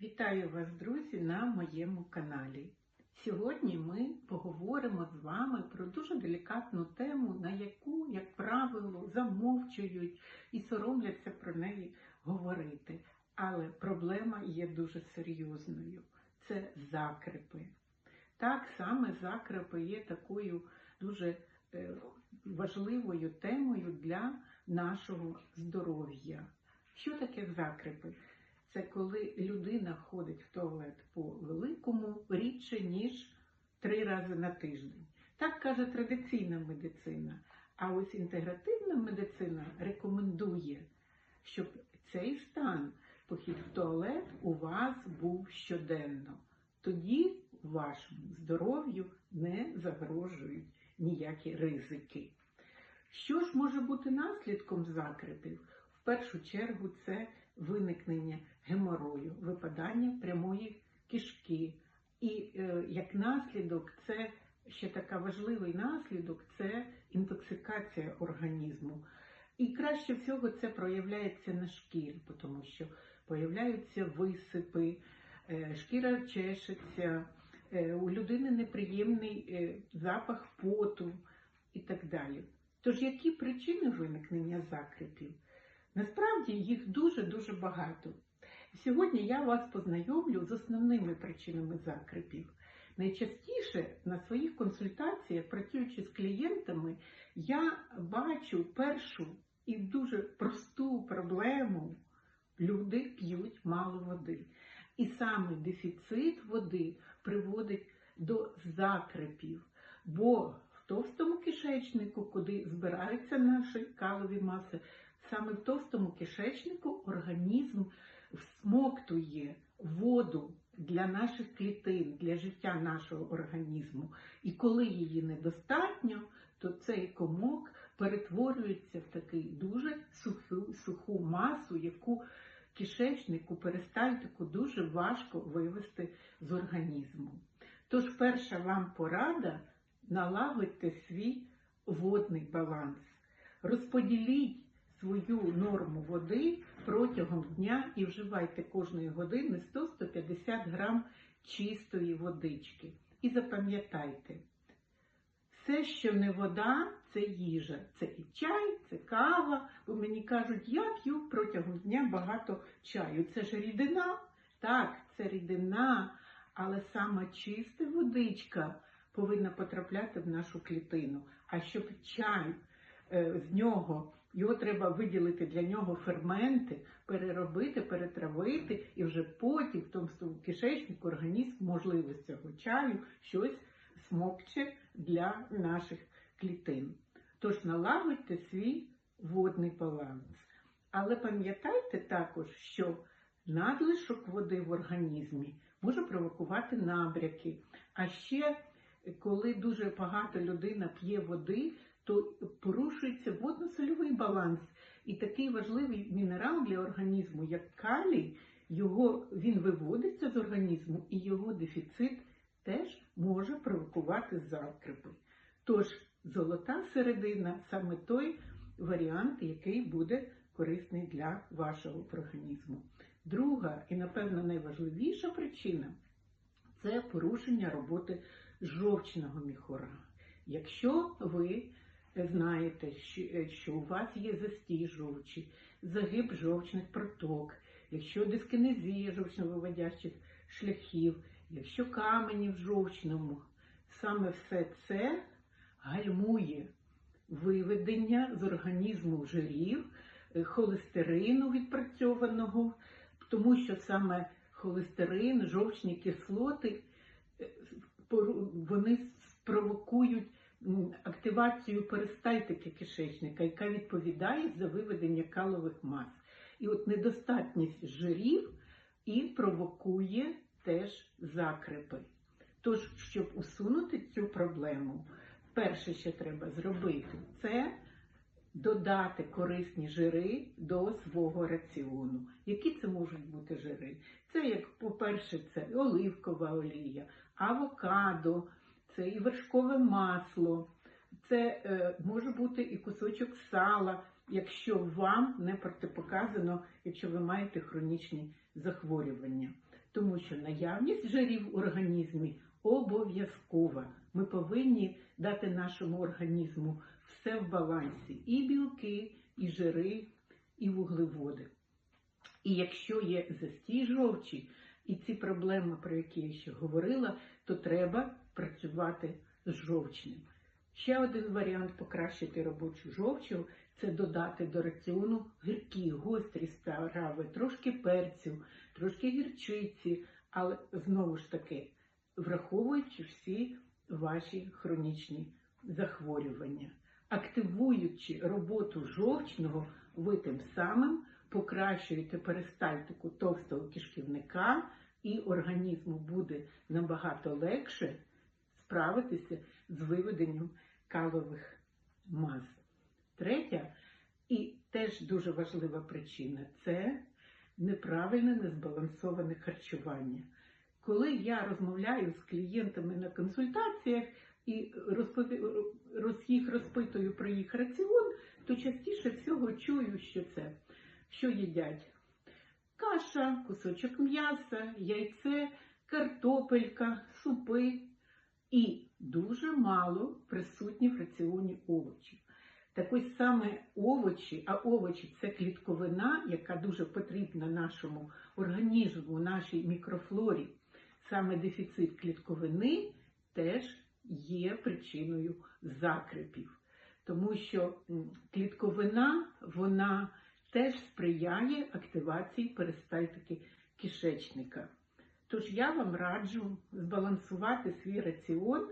Вітаю вас, друзі, на моєму каналі. Сьогодні ми поговоримо з вами про дуже делікатну тему, на яку, як правило, замовчують і соромляться про неї говорити. Але проблема є дуже серйозною. Це закрепи. Так саме закрепи є такою дуже е, важливою темою для нашого здоров'я. Що таке закрепи? Це коли людина ходить в туалет по великому рідше, ніж три рази на тиждень. Так каже традиційна медицина. А ось інтегративна медицина рекомендує, щоб цей стан, похід в туалет, у вас був щоденно. Тоді вашому здоров'ю не загрожують ніякі ризики. Що ж може бути наслідком закрепів? В першу чергу це виникнення геморою, випадання прямої кишки. І е, як наслідок, це ще така важливий наслідок це інтоксикація організму. І краще всього це проявляється на шкірі, тому що появляються висипи, е, шкіра чешеться, е, у людини неприємний е, запах поту і так далі. Тож, які причини виникнення закрепів? Насправді їх дуже-дуже багато. Сьогодні я вас познайомлю з основними причинами закрепів. Найчастіше на своїх консультаціях, працюючи з клієнтами, я бачу першу і дуже просту проблему. Люди п'ють мало води. І саме дефіцит води приводить до закрепів. Бо в товстому кишечнику, куди збираються наші калові маси, саме в товстому кишечнику організм всмоктує воду для наших клітин, для життя нашого організму. І коли її недостатньо, то цей комок перетворюється в такий дуже суху, суху масу, яку кишечнику, перистальтику дуже важко вивести з організму. Тож перша вам порада налагодьте свій водний баланс. Розподіліть свою норму води протягом дня і вживайте кожної години 100-150 грам чистої водички. І запам'ятайте, все, що не вода, це їжа. Це і чай, це кава. Бо мені кажуть, я п'ю протягом дня багато чаю. Це ж рідина. Так, це рідина, але саме чиста водичка повинна потрапляти в нашу клітину. А щоб чай е, з нього, його треба виділити для нього ферменти, переробити, перетравити, і вже потім в тому кишечнику організм, можливо, з цього чаю щось смокче для наших клітин. Тож налагодьте свій водний баланс. Але пам'ятайте також, що надлишок води в організмі може провокувати набряки. А ще, коли дуже багато людина п'є води, то порушується водно-сольовий баланс. І такий важливий мінерал для організму, як калій, його, він виводиться з організму і його дефіцит теж може провокувати закрепи. Тож золота середина саме той варіант, який буде корисний для вашого організму. Друга і, напевно, найважливіша причина це порушення роботи жовчного міхура. Якщо ви знаєте, що у вас є застій жовчі, загиб жовчних проток, якщо дискинезія жовчновиводящих шляхів, якщо камені в жовчному, саме все це гальмує виведення з організму жирів, холестерину відпрацьованого, тому що саме холестерин, жовчні кислоти, вони спровокують активацію перистальтики кишечника, яка відповідає за виведення калових мас. І от недостатність жирів і провокує теж закрепи. Тож, щоб усунути цю проблему, перше, що треба зробити, це додати корисні жири до свого раціону. Які це можуть бути жири? Це, як, по-перше, це оливкова олія, авокадо, це і вершкове масло, це е, може бути і кусочок сала, якщо вам не протипоказано, якщо ви маєте хронічні захворювання. Тому що наявність жирів в організмі обов'язкова. Ми повинні дати нашому організму все в балансі: і білки, і жири, і вуглеводи. І якщо є застій жовчі і ці проблеми, про які я ще говорила, то треба працювати з жовчним. Ще один варіант покращити робочу жовчу це додати до раціону гіркі, гострі страви, трошки перцю, трошки гірчиці, але знову ж таки, враховуючи всі ваші хронічні захворювання. Активуючи роботу жовчного, ви тим самим покращуєте перистальтику товстого кишківника, і організму буде набагато легше справитися з виведенням калових мас. Третя і теж дуже важлива причина це неправильне незбалансоване харчування. Коли я розмовляю з клієнтами на консультаціях і їх розпитую про їх раціон, то частіше всього чую, що це, що їдять каша, кусочок м'яса, яйце, картопелька, супи і дуже мало присутні в раціоні овочів. Так ось саме овочі, а овочі це клітковина, яка дуже потрібна нашому організму, нашій мікрофлорі. Саме дефіцит клітковини теж є причиною закрепів. Тому що клітковина, вона теж сприяє активації перистальтики кишечника. Тож я вам раджу збалансувати свій раціон,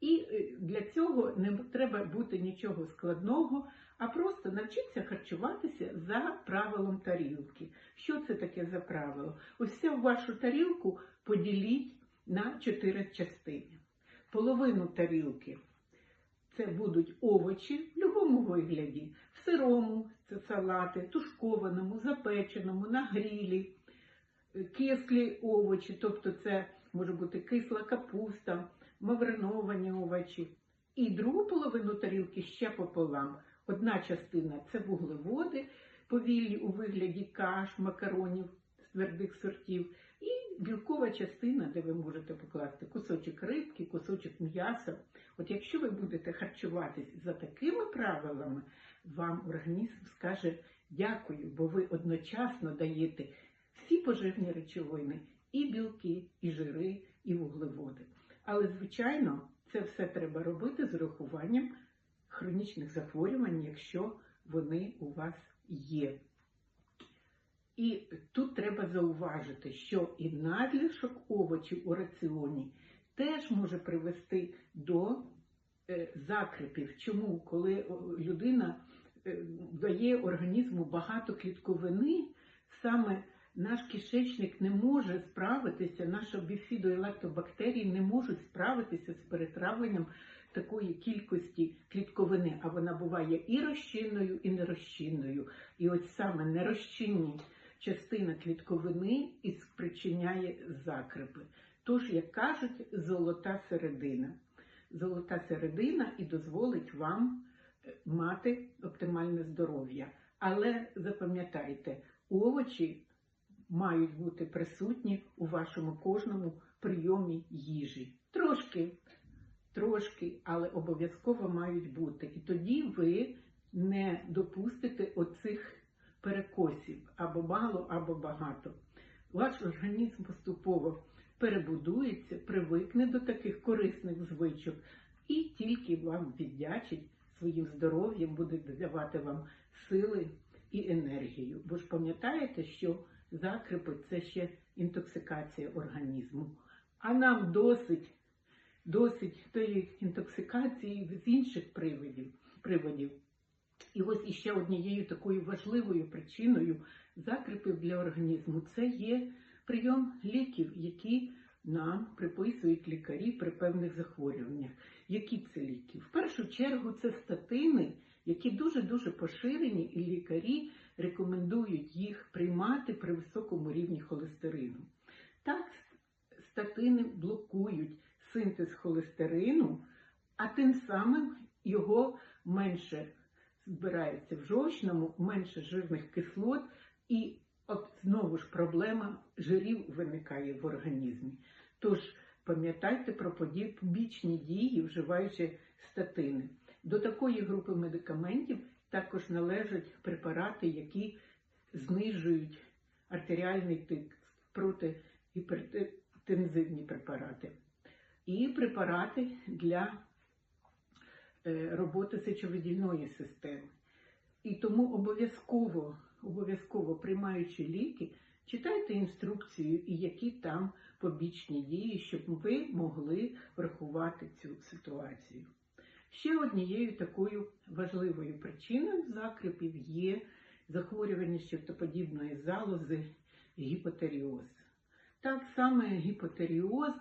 і для цього не треба бути нічого складного, а просто навчитися харчуватися за правилом тарілки. Що це таке за правило? Ось всю вашу тарілку поділіть на чотири частини. Половину тарілки це будуть овочі в будь-якому вигляді, в сирому це салати, тушкованому, запеченому, на грілі, кислі овочі, тобто це може бути кисла капуста, мавриновані овочі. І другу половину тарілки ще пополам. Одна частина це вуглеводи, повільні у вигляді каш, макаронів з твердих сортів. І білкова частина, де ви можете покласти кусочок рибки, кусочок м'яса. От якщо ви будете харчуватись за такими правилами, вам організм скаже дякую, бо ви одночасно даєте всі поживні речовини, і білки, і жири, і вуглеводи. Але, звичайно, це все треба робити з урахуванням хронічних захворювань, якщо вони у вас є. І тут треба зауважити, що і надлишок овочів у раціоні теж може привести до закрепів. Чому? Коли людина дає організму багато клітковини, саме наш кишечник не може справитися, наша біфідо і лактобактерії не можуть справитися з перетравленням такої кількості клітковини, а вона буває і розчинною, і нерозчинною. І ось саме нерозчинні частина клітковини і спричиняє закрепи. Тож, як кажуть, золота середина. Золота середина і дозволить вам мати оптимальне здоров'я. Але запам'ятайте, овочі мають бути присутні у вашому кожному прийомі їжі. Трошки, трошки, але обов'язково мають бути. І тоді ви не допустите оцих перекосів або мало, або багато. Ваш організм поступово перебудується, привикне до таких корисних звичок і тільки вам віддячить своїм здоров'ям, буде давати вам сили і енергію. Бо ж пам'ятаєте, що закрипи це ще інтоксикація організму. А нам досить досить тієї інтоксикації з інших приводів. приводів. І ось іще однією такою важливою причиною закріпів для організму це є прийом ліків, які нам приписують лікарі при певних захворюваннях. Які це ліки? В першу чергу це статини, які дуже-дуже поширені, і лікарі рекомендують їх приймати при високому рівні холестерину. Так, статини блокують синтез холестерину, а тим самим його менше збирається в жовчному, менше жирних кислот, і от знову ж проблема жирів виникає в організмі. Тож пам'ятайте про побічні дії, вживаючи статини. До такої групи медикаментів також належать препарати, які знижують артеріальний тиск проти гіпертензивні препарати. І препарати для е, роботи сечовидільної системи. І тому обов'язково, обов'язково приймаючи ліки, читайте інструкцію і які там побічні дії, щоб ви могли врахувати цю ситуацію. Ще однією такою важливою причиною закріпів є захворювання щитоподібної залози гіпотеріоз. Так саме гіпотеріоз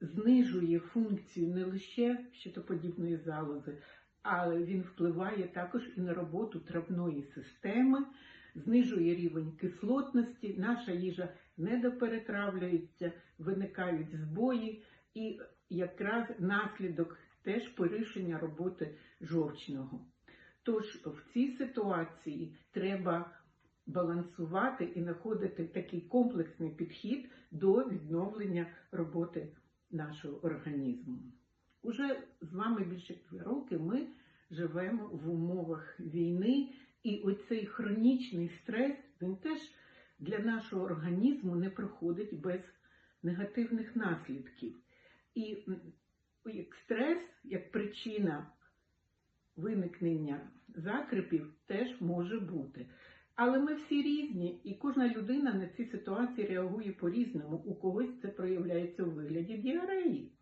знижує функцію не лише щитоподібної залози, але він впливає також і на роботу травної системи, знижує рівень кислотності, наша їжа недоперетравлюється, виникають збої і якраз наслідок теж порушення роботи жовчного. Тож в цій ситуації треба балансувати і знаходити такий комплексний підхід до відновлення роботи нашого організму. Уже з вами більше роки ми живемо в умовах війни, і оцей хронічний стрес він теж для нашого організму не проходить без негативних наслідків. І як стрес, як причина виникнення закрепів, теж може бути. Але ми всі різні, і кожна людина на ці ситуації реагує по-різному. У когось це проявляється у вигляді діареї.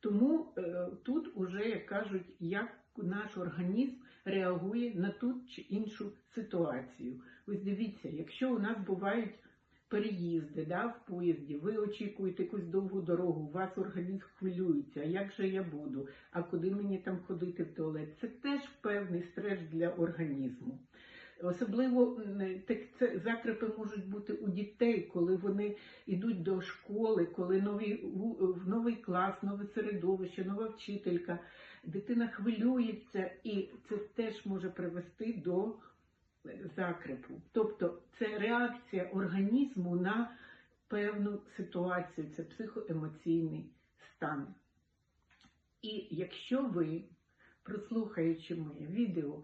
Тому е, тут уже, як кажуть, як наш організм реагує на ту чи іншу ситуацію. Ось дивіться, якщо у нас бувають переїзди да, в поїзді, ви очікуєте якусь довгу дорогу, у вас організм хвилюється, а як же я буду, а куди мені там ходити в туалет? Це теж певний стрес для організму. Особливо так це закрепи можуть бути у дітей, коли вони йдуть до школи, коли ву- в новий клас, нове середовище, нова вчителька, дитина хвилюється, і це теж може привести до закрепу. Тобто це реакція організму на певну ситуацію, це психоемоційний стан. І якщо ви, прослухаючи моє відео,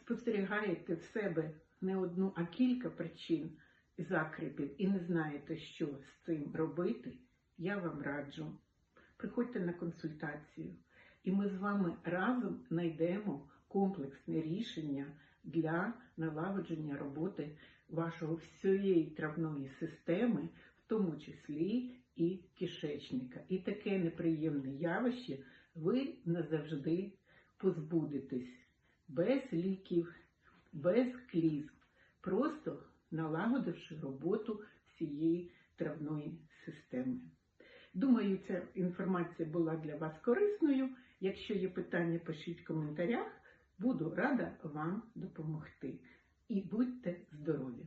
спостерігаєте в себе не одну, а кілька причин закріпів і не знаєте, що з цим робити, я вам раджу. Приходьте на консультацію, і ми з вами разом знайдемо комплексне рішення для налагодження роботи вашого всієї травної системи, в тому числі і кишечника. І таке неприємне явище ви назавжди позбудетесь без ліків, без клізм, просто налагодивши роботу всієї травної системи. Думаю, ця інформація була для вас корисною. Якщо є питання, пишіть в коментарях. Буду рада вам допомогти. І будьте здорові!